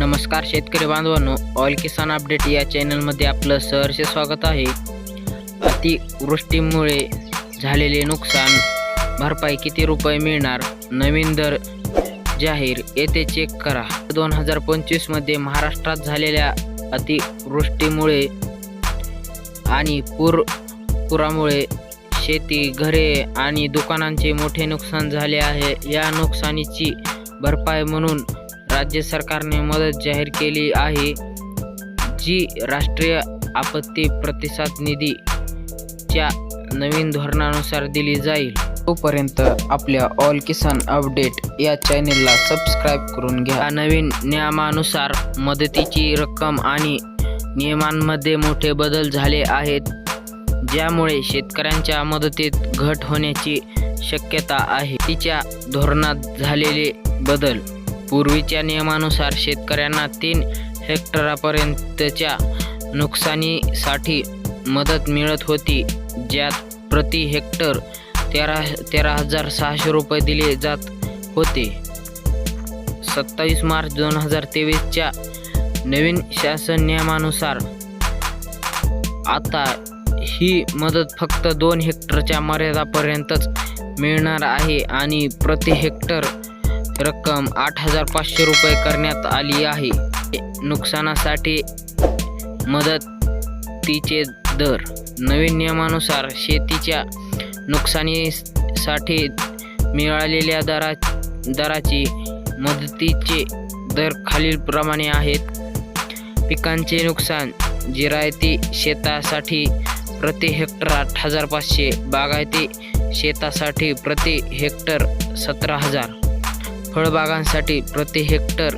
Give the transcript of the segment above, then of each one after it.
नमस्कार शेतकरी बांधवांनो ऑल किसान अपडेट या चॅनलमध्ये आपलं सहर्ष स्वागत आहे. अतिवृष्टीमुळे झालेले नुकसान भरपाई किती रुपये मिळणार नवीन दर जाहीर येथे चेक करा. दोन हजार पंचवीसमध्ये महाराष्ट्रात झालेल्या अतिवृष्टीमुळे आणि पूर पुरामुळे शेती घरे आणि दुकानांचे मोठे नुकसान झाले आहे. या नुकसानीची भरपाई म्हणून राज्य सरकारने मदत जाहीर केली आहे जी राष्ट्रीय आपत्ती प्रतिसाद निधीच्या नवीन धोरणानुसार दिली जाईल. तोपर्यंत आपल्या ऑल किसान अपडेट या चॅनेलला सबस्क्राईब करून घ्या. नवीन नियमानुसार मदतीची रक्कम आणि नियमांमध्ये मोठे बदल झाले आहेत ज्यामुळे शेतकऱ्यांच्या मदतीत घट होण्याची शक्यता आहे. तिच्या धोरणात झालेले बदल पूर्वीच्या नियमानुसार शेतकऱ्यांना तीन हेक्टरापर्यंतच्या नुकसानीसाठी मदत मिळत होती ज्यात प्रति हेक्टर तेरा तेरा हजार सहाशे रुपये दिले जात होते. सत्तावीस मार्च दोन हजार तेवीसच्या नवीन शासन नियमानुसार आता ही मदत फक्त दोन हेक्टरच्या मर्यादापर्यंतच मिळणार आहे आणि प्रति हेक्टर रक्कम आठ हजार पाचशे रुपये करण्यात आली आहे. नुकसानासाठी मदतीचे दर. नवीन नियमानुसार शेतीच्या नुकसानीसाठी मिळालेल्या दरा दराची मदतीचे दर खालीलप्रमाणे आहेत. पिकांचे नुकसान जिरायती शेतासाठी प्रति हेक्टर आठ हजार पाचशे बागायती शेतासाठी प्रति हेक्टर सतरा हजार. फळबागांसाठी प्रति हेक्टर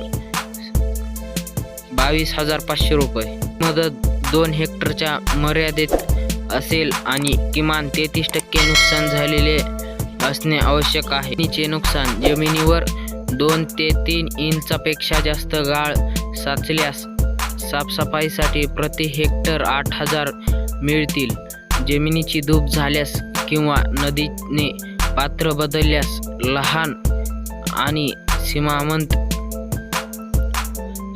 बावीस हजार पाचशे रुपये. मदत दोन हेक्टरच्या मर्यादेत असेल आणि किमान तेहतीस टक्के नुकसान झालेले असणे आवश्यक आहे. जमिनीचे नुकसान जमिनीवर दोन ते तीन इंचापेक्षा जास्त गाळ साचल्यास साफसफाईसाठी प्रति हेक्टर आठ हजार मिळतील. जमिनीची धूप झाल्यास किंवा नदीने पात्र बदलल्यास लहान आणि सीमामंत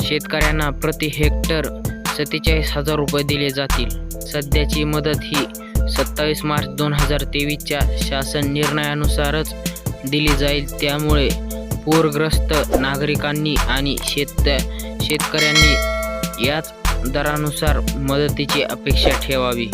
शेतकऱ्यांना प्रति हेक्टर सत्तेचाळीस हजार रुपये दिले जातील. सध्याची मदत ही सत्तावीस मार्च दोन हजार तेवीसच्या शासन निर्णयानुसारच दिली जाईल. त्यामुळे पूरग्रस्त नागरिकांनी आणि शेत शेतकऱ्यांनी याच दरानुसार मदतीची अपेक्षा ठेवावी.